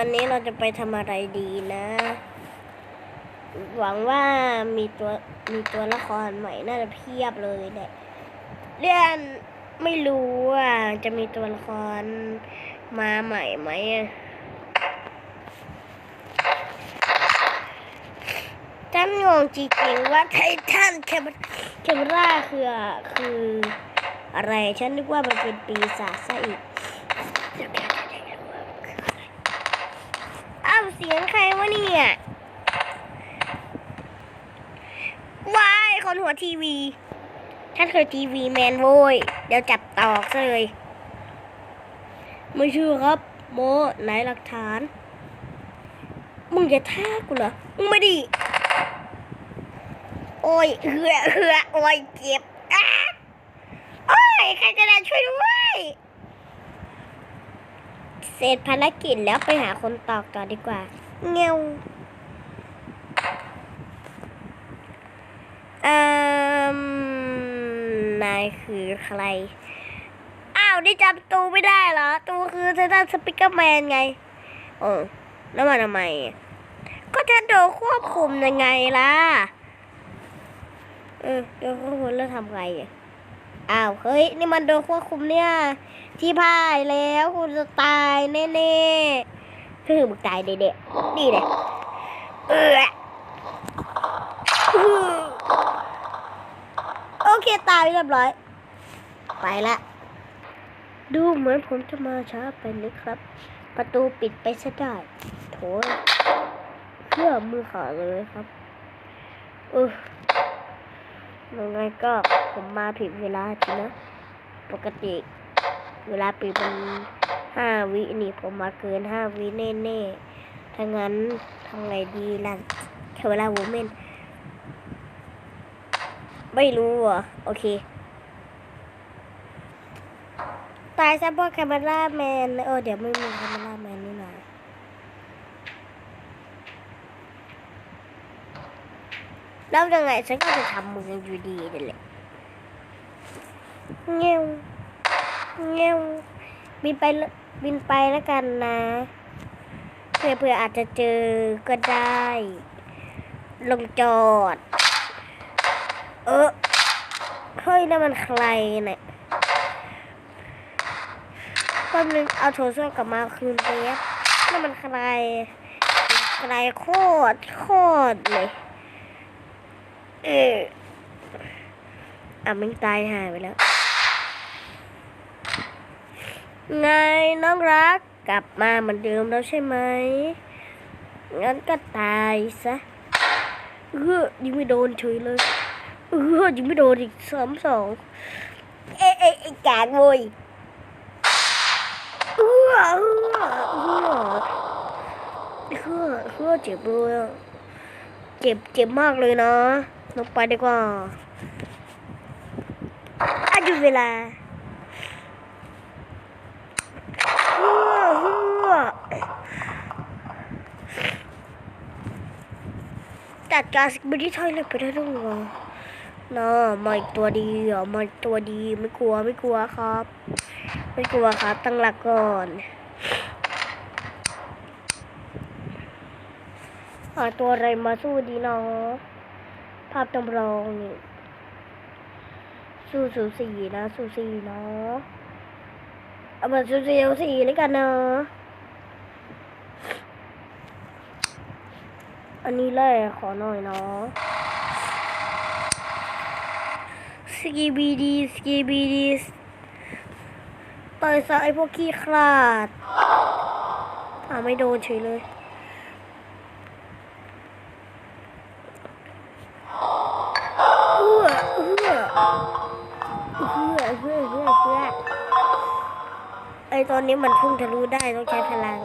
วันนี้เราจะไปทำอะไรดีนะ หวังว่ามีตัวมีตัวละครใหม่น่าจะเพียบเลยแหละเรื่องไม่รู้ว่าจะมีตัวละครมาใหม่ไหมอะฉันงงจริงๆว่าไททันแคมแคมราคือคืออะไร ฉันนึกว่ามันเป็นปีศาจซะอีกาวเสียงใครวะเนี่ยวายคนหัวทีวีฉันเคยทีวีแมนโว้ย เดี๋ยวจับตอกเลย ไม่เชื่อครับ โมไหนหลักฐาน มึงจะท่ากูเหรอ มึงไม่ดี โอ้ยเหือเหือโอ้ยเจ็บอ้าโอ้ย ใครจะได้ช่วยด้วย เสร็จภารกิจแล้วไปหาคนตอกต่อดีกว่า เงี้ยวเอ่มนายคือใคร อ้าว นี่จำตูไม่ได้เหรอ ตูคือไททันสปิเกอร์แมนไง โอ้แล้วมาทำไม ก็จะโดนควบคุมยังไงล่ะ เออโดนควบคุมแล้วทำไงอะ อ้าวเฮ้ยนี่มันโดนควบคุมเนี่ย ที่พ่ายแล้วคุณจะตายแน่ๆคือมึงตายเด็กๆนี่เลยเออโอเคตายเรียบร้อย ไปละ ดูเหมือนผมจะมาช้าไปนะครับ ประตูปิดไปซะได้โถเพื่อมือขาดเลยครับเออ ยังไงก็ผมมาผิดเวลาทีนะ ปกติ เวลาปิดมันห้าวินี่ผมมาเกินห้าวิแน่ๆถ้างั้นทำไงดีล่ะแคเวลาวูเมนไม่รู้อะ โอเค ตายซะเพราะแคมเมราแมน เออ เดี๋ยวไม่มีแคมเมราแมนนี่นา แล้วยังไงฉันก็จะทำมืออยู่ดีนั่นแหละเงี้ยวเงี้ยวบินไปละบินไปแล้วกันนะเพื่อเพื่ออาจจะเจอก็ได้ ลงจอด เออเฮ้ยนั่นมันใครเนี่ยแป๊บนึงเอาโทรศัพท์กลับมาคืนไปอะนั่นมันใครใครโคตรโคตรเลย เอออะมันตายหายไปแล้ว ไงน้องรักกลับมาเหมือนเดิมแล้วใช่ไหม งั้นก็ตายซะ เออยิงไม่โดนเฉยเลย เออยิงไม่โดนอีกสามสอง เอ๊ะเอ๊ะเอ๊ะกากโวยเออเออเออเออเออเจ็บเลยเจ็บเจ็บมากเลยนะ ลงไปดีกว่าอายุเวลาจัดการสกิบดี้ทอยเลยไปได้ด้วยเหรอน่ามาอีกตัวดีเหรอมาอีกตัวดีไม่กลัวไม่กลัวครับ ไม่กลัวครับตั้งหลักก่อนหาตัวอะไรมาสู้ดีเนาะ ภาพจำลองนี่สูสูสีนะสูสีเนาะเอาแบบเซีสีแล้วกันเนาะอันนี้แหละขอหน่อยเนาะสกีบีดีสกีบีดีต่อยซะไอพวกขี้ขลาดอ่าไม่โดนเฉยเลยเอื้อเอื้อ เอื้อเอื้อเอื้อเอื้อไอตอนนี้มันพุ่งทะลุได้ต้องใช้พลัง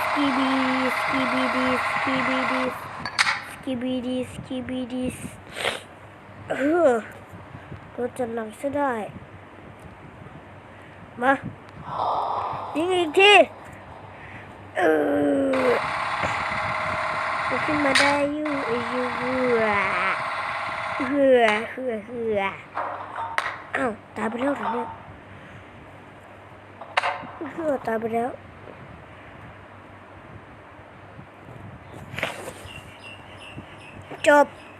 สกีบีสกีบีดีสกีบีดีสกีบีดีสกีบีดีเออรถจะหลังซะได้ มา ยิงอีกทีเออขึ้นมาได้อยู่อยูเบื่อเหือเหือเหืออ้าวตายไปแล้วเหรอเนี่ยเหือตายไปแล้วจบ